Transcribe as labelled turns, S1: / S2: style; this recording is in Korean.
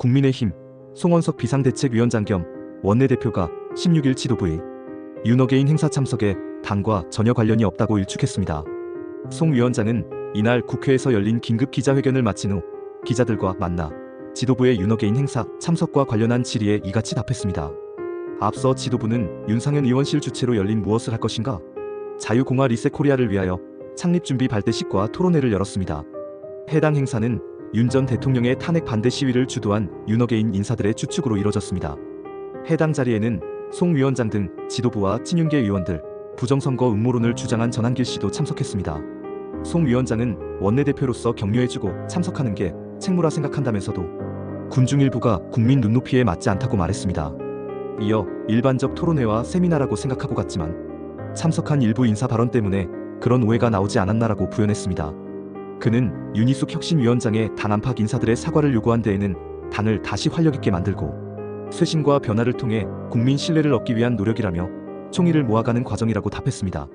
S1: 국민의힘 송원석 비상대책위원장 겸 원내대표가 16일 지도부의 윤어게인 행사 참석에 당과 전혀 관련이 없다고 일축했습니다. 송 위원장은 이날 국회에서 열린 긴급 기자회견을 마친 후 기자들과 만나 지도부의 윤어게인 행사 참석과 관련한 질의에 이같이 답했습니다. 앞서 지도부는 윤상현 의원실 주최로 열린 무엇을 할 것인가 자유공화 리셋코리아를 위하여 창립준비 발대식과 토론회를 열었습니다. 해당 행사는 윤 전 대통령의 탄핵 반대 시위를 주도한 윤어게인 인사들의 추측으로 이뤄졌습니다. 해당 자리에는 송 위원장 등 지도부와 친윤계 의원들, 부정선거 음모론을 주장한 전한길 씨도 참석했습니다. 송 위원장은 원내대표로서 격려해주고 참석하는 게 책무라 생각한다면서도 군중일부가 국민 눈높이에 맞지 않다고 말했습니다. 이어 일반적 토론회와 세미나라고 생각하고 갔지만 참석한 일부 인사 발언 때문에 그런 오해가 나오지 않았나라고 부연했습니다. 그는 윤희숙 혁신위원장의 당 안팎 인사들의 사과를 요구한 데에는 당을 다시 활력 있게 만들고 쇄신과 변화를 통해 국민 신뢰를 얻기 위한 노력이라며 총의를 모아가는 과정이라고 답했습니다.